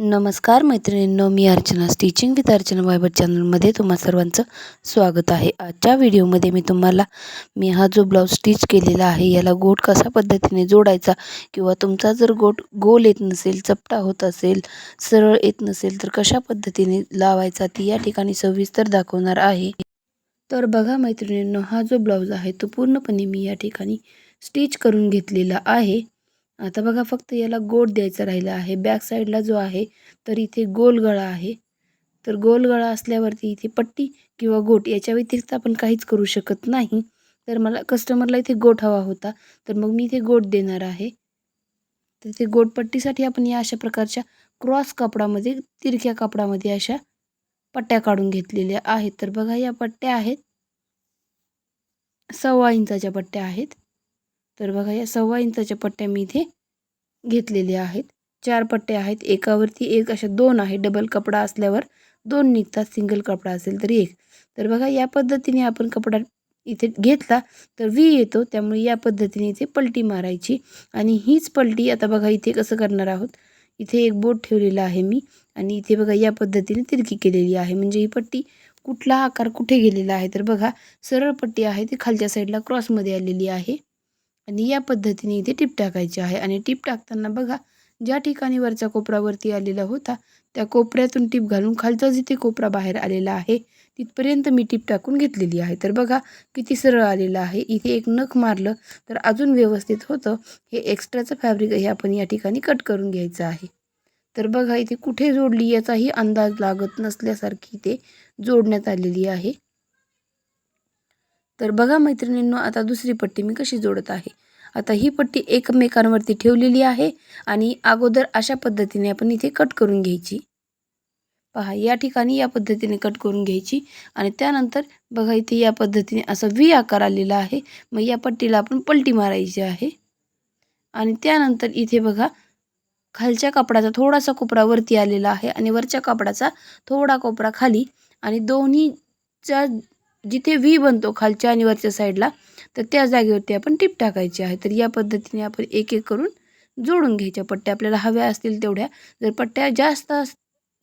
नमस्कार मैत्रिणींनो मी अर्चना. स्टिचिंग विथ अर्चना वायबर चॅनलमध्ये तुम्हा सर्वांचं स्वागत आहे. आजच्या व्हिडिओमध्ये मी तुम्हाला मी हा जो ब्लाऊज स्टिच केलेला आहे याला गोट कशा पद्धतीने जोडायचा किंवा तुमचा जर गोट गोल येत नसेल चपटा होत असेल सरळ येत नसेल तर कशा पद्धतीने लावायचा ती या ठिकाणी सविस्तर दाखवणार आहे. तर बघा मैत्रिणींनो हा जो ब्लाऊज आहे तो पूर्णपणे मी या ठिकाणी स्टिच करून घेतलेला आहे. आता बघा फक्त याला गोड द्यायचा राहिला आहे. बॅक साईडला जो आहे तर इथे गोल गळा आहे. तर गोल गळा असल्यावरती इथे पट्टी किंवा गोट याच्या व्यतिरिक्त आपण काहीच करू शकत नाही. तर मला कस्टमरला इथे गोट हवा होता तर मग मी इथे गोट देणार आहे. तर ते गोटपट्टीसाठी आपण या अशा प्रकारच्या क्रॉस कापडामध्ये तिरक्या कापडामध्ये अशा पट्ट्या काढून घेतलेल्या आहेत. तर बघा या पट्ट्या आहेत. सव्वा इंचाच्या पट्ट्या आहेत. तर बघा या सव्वा इंचाच्या पट्ट्या मी इथे घेतलेल्या आहेत. चार पट्ट्या आहेत. एकावरती एक अशा दोन आहे. डबल कपडा असल्यावर दोन निघतात. सिंगल कपडा असेल तर एक. तर बघा या पद्धतीने आपण कपडा इथे घेतला तर वी येतो. त्यामुळे या पद्धतीने इथे पलटी मारायची. आणि हीच पलटी आता बघा इथे कसं करणार आहोत? इथे एक बोट ठेवलेला आहे मी. आणि इथे बघा या पद्धतीने तिरकी केलेली आहे. म्हणजे ही पट्टी कुठला आकार कुठे गेलेला आहे? तर बघा सरळ पट्टी आहे ती खालच्या साईडला क्रॉसमध्ये आलेली आहे. आणि या पद्धतीने इथे टीप टाकायची आहे. आणि टीप टाकताना बघा ज्या ठिकाणी वरचा कोपरावरती आलेला होता त्या कोपऱ्यातून टीप घालून खालचा जिथे कोपरा बाहेर आलेला आहे तिथपर्यंत मी टीप टाकून घेतलेली आहे. तर बघा किती सरळ आलेला आहे. इथे एक नख मारलं तर अजून व्यवस्थित होतं. हे एक्स्ट्राचं फॅब्रिक हे आपण या ठिकाणी कट करून घ्यायचं आहे. तर बघा इथे कुठे जोडली याचाही अंदाज लागत नसल्यासारखी ते जोडण्यात आलेली आहे. तर बघा मैत्रिणींनो आता दुसरी पट्टी मी कशी जोडत आहे. आता ही पट्टी एकमेकांवरती ठेवलेली आहे आणि अगोदर अशा पद्धतीने आपण इथे कट करून घ्यायची. पहा या ठिकाणी या पद्धतीने कट करून घ्यायची आणि त्यानंतर बघा इथे या पद्धतीने असा व्ही आकार आलेला आहे. मग या पट्टीला आपण पलटी मारायची आहे. आणि त्यानंतर इथे बघा खालच्या कपड्याचा थोडासा कोपरा वरती आलेला आहे आणि वरच्या कपड्याचा थोडा कोपरा खाली आणि दोन्हीच्या जिथे व्ही बनतो खालच्या आणि वरच्या साईडला तर त्या जागेवरती आपण टीप टाकायची आहे. तर या पद्धतीने आपण एक एक करून जोडून घ्यायच्या. पट्ट्या आपल्याला हव्या असतील तेवढ्या. जर पट्ट्या जास्त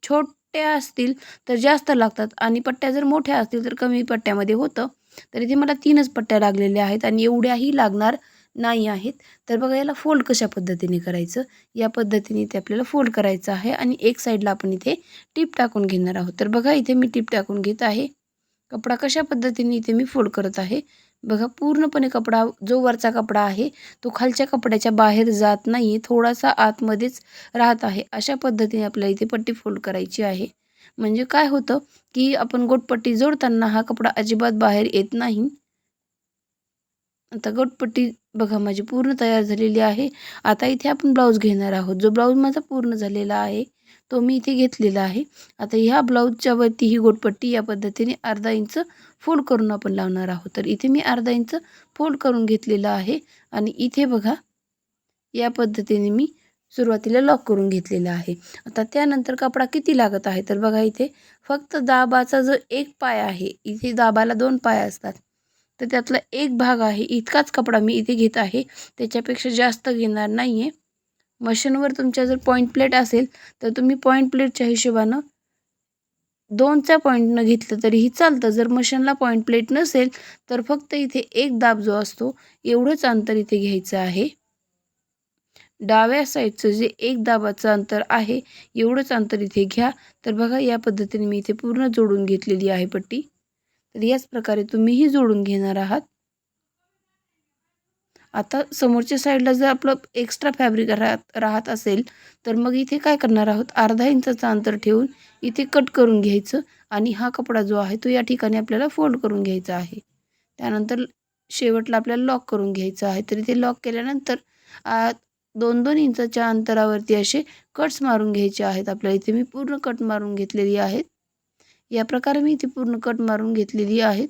छोट्या असतील तर जास्त लागतात आणि पट्ट्या जर मोठ्या असतील तर कमी पट्ट्यामध्ये होतं. तर इथे मला तीनच पट्ट्या लागलेल्या आहेत आणि एवढ्याही लागणार नाही आहेत. तर बघा याला फोल्ड कशा पद्धतीने करायचं? या पद्धतीने ते आपल्याला फोल्ड करायचं आहे आणि एक साईडला आपण इथे टीप टाकून घेणार आहोत. तर बघा इथे मी टीप टाकून घेत आहे. कपडा कशा पद्धतीने इथे मी फोल्ड करत आहे? बघा पूर्णपणे कपडा जो वरचा कपडा आहे तो खालच्या कपड्याच्या बाहेर जात नाही थोडासा आतमध्येच राहत आहे. अशा पद्धतीने आपल्याला इथे पट्टी फोल्ड करायची आहे. म्हणजे काय होतं की आपण गोटपट्टी जोडताना हा कपडा अजिबात बाहेर येत नाही. आता गोटपट्टी बघा माझी पूर्ण तयार झालेली आहे. आता इथे आपण ब्लाऊज घेणार आहोत. जो ब्लाऊज माझा पूर्ण झालेला आहे तो मी इथे घेतलेला आहे. आता ह्या ब्लाऊजच्या वरती ही गोटपट्टी या पद्धतीने अर्धा इंच फोल्ड करून आपण लावणार आहोत. तर इथे मी अर्धा इंच फोल्ड करून घेतलेला आहे आणि इथे बघा या पद्धतीने मी सुरुवातीला लॉक करून घेतलेला आहे. आता त्यानंतर कपडा किती लागत आहे? तर बघा इथे फक्त दाबाचा जो एक पाय आहे इथे दाबाला दोन पाय असतात. तर त्यातला एक भाग आहे इतकाच कपडा मी इथे घेत आहे. त्याच्यापेक्षा जास्त घेणार नाही आहे मशीनवर तुमच्या जर पॉईंट प्लेट असेल तर तुम्ही पॉईंट प्लेटच्या हिशोबानं दोनच्या पॉईंटनं घेतलं तरीही चालतं. जर मशीनला पॉईंट प्लेट नसेल तर फक्त इथे एक दाब जो असतो एवढंच अंतर इथे घ्यायचं आहे. डाव्या साईडचं जे एक दाबाचं अंतर आहे एवढंच अंतर इथे घ्या. तर बघा या पद्धतीने मी इथे पूर्ण जोडून घेतलेली आहे पट्टी. तर याच प्रकारे तुम्हीही जोडून घेणार आहात. आता समोरच्या साईडला जर आपलं एक्स्ट्रा फॅब्रिक राहत राहत असेल तर मग इथे काय करणार आहोत? अर्धा इंचाचं अंतर ठेवून इथे कट करून घ्यायचं आणि हा कपडा जो आहे तो या ठिकाणी आपल्याला फोल्ड करून घ्यायचा आहे. त्यानंतर शेवटला आपल्याला लॉक करून घ्यायचं आहे. तर इथे लॉक केल्यानंतर दोन दोन इंचाच्या अंतरावरती असे कट्स मारून घ्यायचे आहेत. आपल्याला इथे मी पूर्ण कट मारून घेतलेली आहेत. या प्रकारे मी इथे पूर्ण कट मारून घेतलेली आहेत.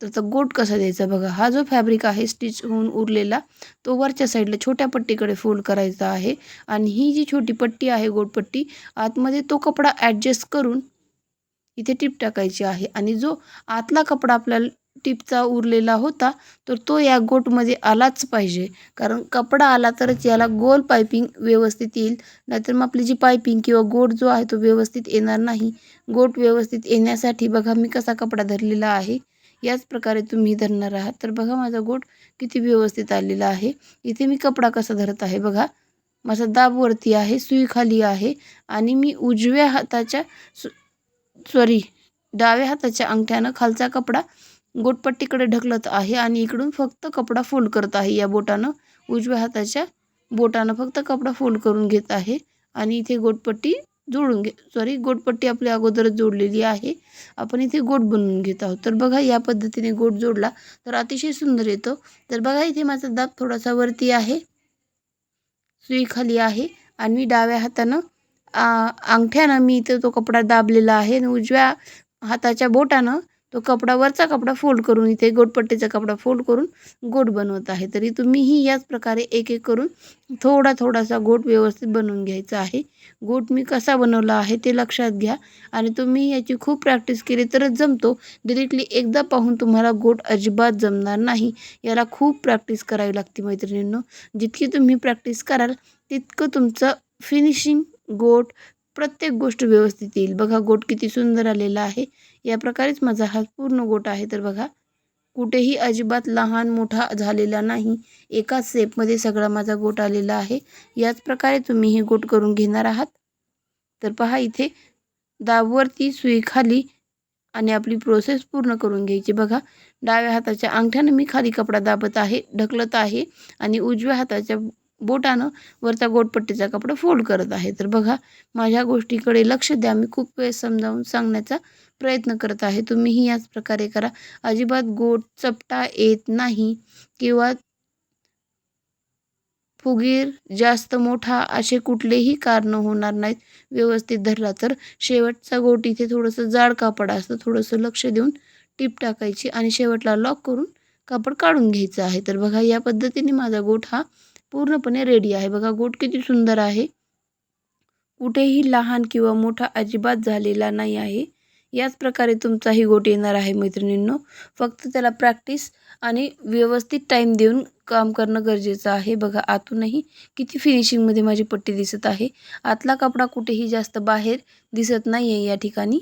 त्याचा गोट कसा द्यायचा बघा. हा जो फॅब्रिक आहे स्टिच होऊन उरलेला तो वरच्या साईडला छोट्या पट्टीकडे फोल्ड करायचा आहे. आणि ही जी छोटी पट्टी आहे गोटपट्टी आतमध्ये तो कपडा ॲडजस्ट करून इथे टिप टाकायची आहे. आणि जो आतला कपडा आपल्याला टिपचा उरलेला होता तर तो या गोटमध्ये आलाच पाहिजे. कारण कपडा आला तरच याला गोल पायपिंग व्यवस्थित येईल. नाहीतर मग आपली जी पायपिंग किंवा गोट जो आहे तो व्यवस्थित येणार नाही. गोट व्यवस्थित येण्यासाठी बघा मी कसा कपडा धरलेला आहे. याच प्रकारे तुम्ही धरणार आहात. तर बघा माझा गोट किती व्यवस्थित आलेला आहे. इथे मी कपडा कसा धरत आहे बघा. माझा दाब वरती आहे सुई खाली आहे आणि मी उजव्या हाताच्या सॉरी डाव्या हाताच्या अंगठ्यानं खालचा कपडा गोटपट्टीकडे ढकलत आहे आणि इकडून फक्त कपडा फोल्ड करत आहे. या बोटानं उजव्या हाताच्या बोटानं फक्त कपडा फोल्ड करून घेत आहे आणि इथे गोटपट्टी जोडून घे. सॉरी गोटपट्टी आपली अगोदरच जोडलेली आहे. आपण इथे गोट बनवून घेत आहोत. तर बघा या पद्धतीने गोट जोडला तर अतिशय सुंदर येतो. तर बघा इथे माझा दाब थोडासा वरती आहे. सुई खाली आहे. आणि मी डाव्या हातानं अंगठ्यानं मी इथं तो कपडा दाबलेला आहे. आणि उजव्या हाताच्या बोटानं तो कपडा वरचा कपडा फोल्ड करून इथे गोटपट्टीचा कपडा फोल्ड करून गोट बनवत आहे. तरी तुम्हीही याच प्रकारे एक एक करून थोडा थोडासा गोट व्यवस्थित बनवून घ्यायचा आहे. गोट मी कसा बनवला आहे ते लक्षात घ्या. आणि तुम्ही याची खूप प्रॅक्टिस केली तरच जमतो. डिरेक्टली एकदा पाहून तुम्हाला गोट अजिबात जमणार नाही. याला खूप प्रॅक्टिस करावी लागते मैत्रिणींनो. जितकी तुम्ही प्रॅक्टिस कराल तितकं तुमचं फिनिशिंग गोट प्रत्येक गोष्ट व्यवस्थित येईल. बघा गोट किती सुंदर आलेला आहे. या प्रकारेच माझा हा पूर्ण गोट आहे. तर बघा कुठेही अजिबात लहान मोठा झालेला नाही. एकाच सेपमध्ये सगळा माझा गोट आलेला आहे. याच प्रकारे तुम्ही हे गोट करून घेणार आहात? तर पहा इथे दाबवरती सुई खाली आणि आपली प्रोसेस पूर्ण करून घ्यायची. बघा डाव्या हाताच्या अंगठ्यानं मी खाली कपडा दाबत आहे ढकलत आहे आणि उजव्या हाताच्या बोटानं वरचा गोटपट्टीचा कपडा फोल्ड करत आहे. तर बघा माझ्या गोष्टीकडे लक्ष द्या. मी खूप वेळ समजावून सांगण्याचा प्रयत्न करत आहे. तुम्हीही याच प्रकारे करा. अजिबात गोट चपटा येत नाही किंवा फुगीर जास्त मोठा असे कुठलेही कारण होणार नाहीत. व्यवस्थित धरला तर. शेवटचा गोट इथे थोडंसं जाड कापड असतं. थोडंसं लक्ष देऊन टीप टाकायची आणि शेवटला लॉक करून कापड काढून घ्यायचं आहे. तर बघा या पद्धतीने माझा गोट हा पूर्णपणे रेडी आहे. बघा गोट किती सुंदर आहे. कुठेही लहान किंवा मोठा अजिबात झालेला नाही आहे. याच प्रकारे तुमचाही गोट येणार आहे मैत्रिणींनो. फक्त त्याला प्रॅक्टिस आणि व्यवस्थित टाईम देऊन काम करणं गरजेचं आहे. बघा आतूनही किती फिनिशिंगमध्ये माझी पट्टी दिसत आहे. आतला कपडा कुठेही जास्त बाहेर दिसत नाही आहे या ठिकाणी.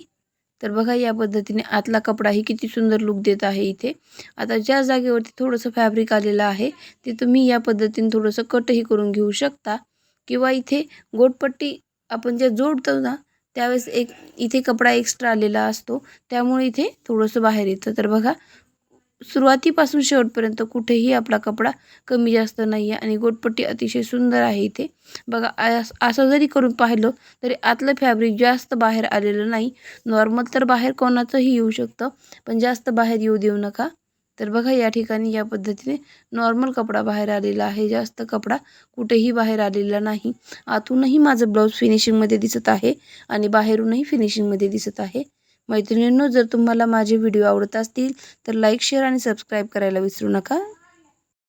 तर बघा या पद्धतीने आतला कपडाही किती सुंदर लुक देत आहे इथे. आता ज्या जागेवरती थोडंसं फॅब्रिक आलेलं आहे ते तुम्ही या पद्धतीने थोडंसं कटही करून घेऊ शकता. किंवा इथे गोटपट्टी आपण ज्या जोडतो ना त्यावेळेस एक इथे कपडा एक्स्ट्रा आलेला असतो. त्यामुळे इथे थोडंसं बाहेर येतं. तर बघा सुरुवातीपासून शेवटपर्यंत कुठेही आपला कपडा कमी जास्त नाही आहे आणि गोटपट्टी अतिशय सुंदर आहे इथे. बघा असं जरी करून पाहिलं तरी आतलं फॅब्रिक जास्त बाहेर आलेलं नाही. नॉर्मल तर बाहेर कोणाचंही येऊ शकतं पण जास्त बाहेर येऊ देऊ नका. तर बघा या ठिकाणी या पद्धतीने नॉर्मल कपडा बाहेर आलेला आहे. जास्त कपडा कुठेही बाहेर आलेला नाही. आतूनही माझं ब्लाऊज फिनिशिंगमध्ये दिसत आहे आणि बाहेरूनही फिनिशिंगमध्ये दिसत आहे. मैत्रिणींनो जर तुम्हाला माझे व्हिडिओ आवडत असतील तर लाईक शेअर आणि सबस्क्राईब करायला विसरू नका.